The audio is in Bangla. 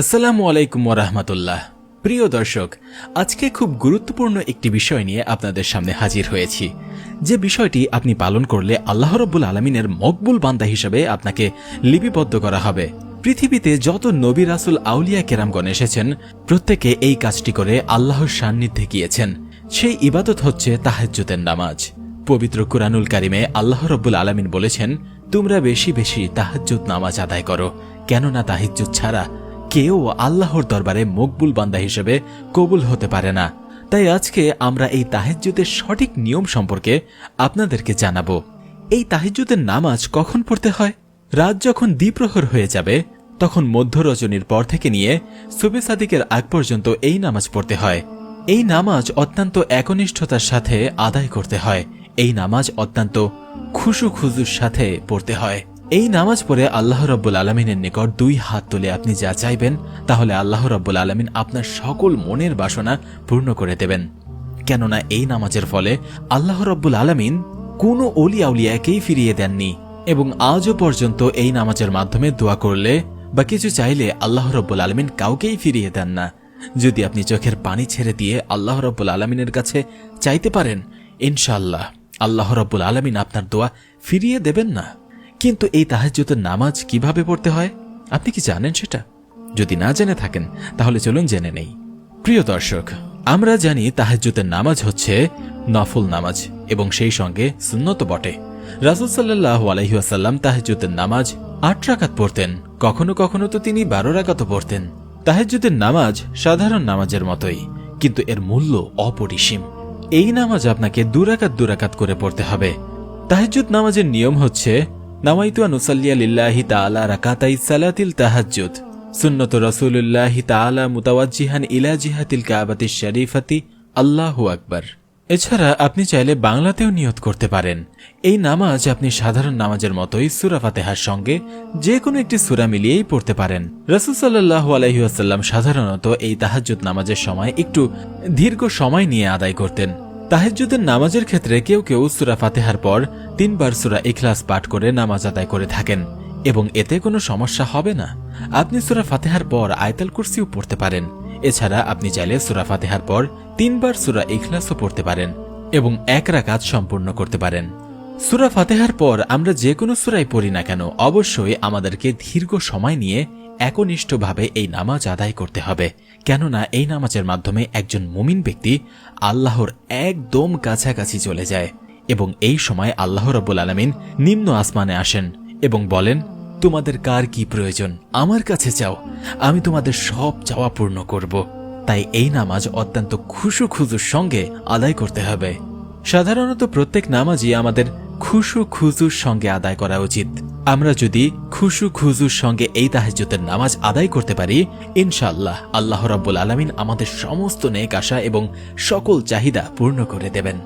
আসসালামু আলাইকুম ওরহমতুল্লাহ প্রিয় দর্শক, আজকে খুব গুরুত্বপূর্ণ একটি বিষয় নিয়ে আপনাদের সামনে হাজির হয়েছি। যে বিষয়টি আপনি পালন করলে আল্লাহ রব্বুল আলমিনের মকবুল বান্দা হিসেবে আপনাকে লিপিবদ্ধ করা হবে। পৃথিবীতে যত নবী রাসুল আউলিয়া কেরামগণ এসেছেন, প্রত্যেকে এই কাজটি করে আল্লাহর সান্নিধ্যে গিয়েছেন। সেই ইবাদত হচ্ছে তাহাজ্জুদের নামাজ। পবিত্র কুরআনুল কারিমে আল্লাহ রব্বুল আলমিন বলেছেন, তোমরা বেশি বেশি তাহাজ্জুদ নামাজ আদায় করো, কেননা তাহিজ্জুদ ছাড়া কেউ আল্লাহর দরবারে মকবুল বান্দা হিসেবে কবুল হতে পারে না। তাই আজকে আমরা এই তাহেজ্জুদের সঠিক নিয়ম সম্পর্কে আপনাদেরকে জানাব। এই তাহেজ্জুদের নামাজ কখন পড়তে হয়? রাত যখন দ্বিপ্রহর হয়ে যাবে, তখন মধ্য রজনীর পর থেকে নিয়ে সুবে সাদিকের আগ পর্যন্ত এই নামাজ পড়তে হয়। এই নামাজ অত্যন্ত একনিষ্ঠতার সাথে আদায় করতে হয়। এই নামাজ অত্যন্ত খুশু খুজুর সাথে পড়তে হয়। এই নামাজ পড়ে আল্লাহ রব্বুল আলমিনের নিকট দুই হাত তুলে আপনি যা চাইবেন, তাহলে আল্লাহ রব্বুল আলমিন আপনার সকল মনের বাসনা পূর্ণ করে দেবেন। কেননা এই নামাজের ফলে আল্লাহ রব্বুল আলমিন কোনো অলি আউলিয়াকেই ফিরিয়ে দেননি এবং আজও পর্যন্ত এই নামাজের মাধ্যমে দোয়া করলে বা কিছু চাইলে আল্লাহ রব্বুল আলমিন কাউকেই ফিরিয়ে দেন না। যদি আপনি চোখের পানি ছেড়ে দিয়ে আল্লাহ রব্বুল আলমিনের কাছে চাইতে পারেন ইনশাল্লাহ আল্লাহ রব্বুল আলমিন আপনার দোয়া ফিরিয়ে দেবেন না। কিন্তু এই তাহাজ্জুদের নামাজ কীভাবে পড়তে হয়? আপনি কি জানেন সেটা? যদি না জেনে থাকেন, তাহলে চলুন জেনে নেই। প্রিয় দর্শক, আমরা জানি তাহাজ্জুদের নামাজ হচ্ছে নফল নামাজ এবং সেই সঙ্গে সুন্নত বটে। রাসুল সাল্লাহ আলহিহাসাল্লাম তাহাজ্জুদের নামাজ আট রাকাত পড়তেন। কখনো কখনো তো তিনি বারো রাকাতও পড়তেন। তাহাজ্জুদের নামাজ সাধারণ নামাজের মতোই, কিন্তু এর মূল্য অপরিসীম। এই নামাজ আপনাকে দুরাকাত দুরাকাত করে পড়তে হবে। তাহাজ্জুদ নামাজের নিয়ম হচ্ছে নামাইতু নুসাল্লিয়া লিল্লাহি তাআলা রাকাতাই সালাতিল তাহাজ্জুদ সুন্নত রসুলুল্লাহি তাআলা মুতাওয়াজ্জিহান ইলা জিহাতিল কাবাতিশ শরীফাতি আল্লাহু আকবার এছাড়া আপনি চাইলে বাংলাতেও নিয়ত করতে পারেন। এই নামাজ আপনি সাধারণ নামাজের মতোই সুরা ফাতেহার সঙ্গে যে কোনো একটি সুরা মিলিয়েই পড়তে পারেন। রসুল সাল্লাহ আলহিহাসাল্লাম সাধারণত এই তাহাজ্জুদ নামাজের সময় একটু দীর্ঘ সময় নিয়ে আদায় করতেন। তাহেজ্জুদের নামাজের ক্ষেত্রে কেউ কেউ সুরা ফাতেহার পর তিনবার সুরা ইখলাস পাঠ করে নামাজ আদায় করে থাকেন, এবং এতে কোনো সমস্যা হবে না। আপনি সুরা ফাতেহার পর আয়তাল কুরসিও পড়তে পারেন। এছাড়া আপনি চাইলে সুরা ফাতেহার পর তিনবার সুরা ইখলাসও পড়তে পারেন, এবং এক রাকাত সম্পূর্ণ করতে পারেন। সুরা ফাতেহার পর আমরা যে কোনো সুরাই পড়ি না কেন, অবশ্যই আমাদেরকে দীর্ঘ সময় নিয়ে একনিষ্ঠভাবে এই নামাজ আদায় করতে হবে, কেননা এই নামাজের মাধ্যমে একজন মুমিন ব্যক্তি আল্লাহর একদম কাছাকাছি চলে যায় এবং এই সময় আল্লাহ রব্বুল আলমিন নিম্ন আসমানে আসেন এবং বলেন, তোমাদের কার কি প্রয়োজন? আমার কাছে চাও, আমি তোমাদের সব চাওয়া পূর্ণ করব। তাই এই নামাজ অত্যন্ত খুশু খুজুর সঙ্গে আদায় করতে হবে। সাধারণত প্রত্যেক নামাজই আমাদের খুশু খুজুর সঙ্গে আদায় করা উচিত। আমরা যদি খুশু খুজুর সঙ্গে এই তাহাজুতের নামাজ আদায় করতে পারি ইনশাল্লাহ আল্লাহ রাবুল আলমিন আমাদের সমস্ত নেক আশা এবং সকল চাহিদা পূর্ণ করে দেবেন।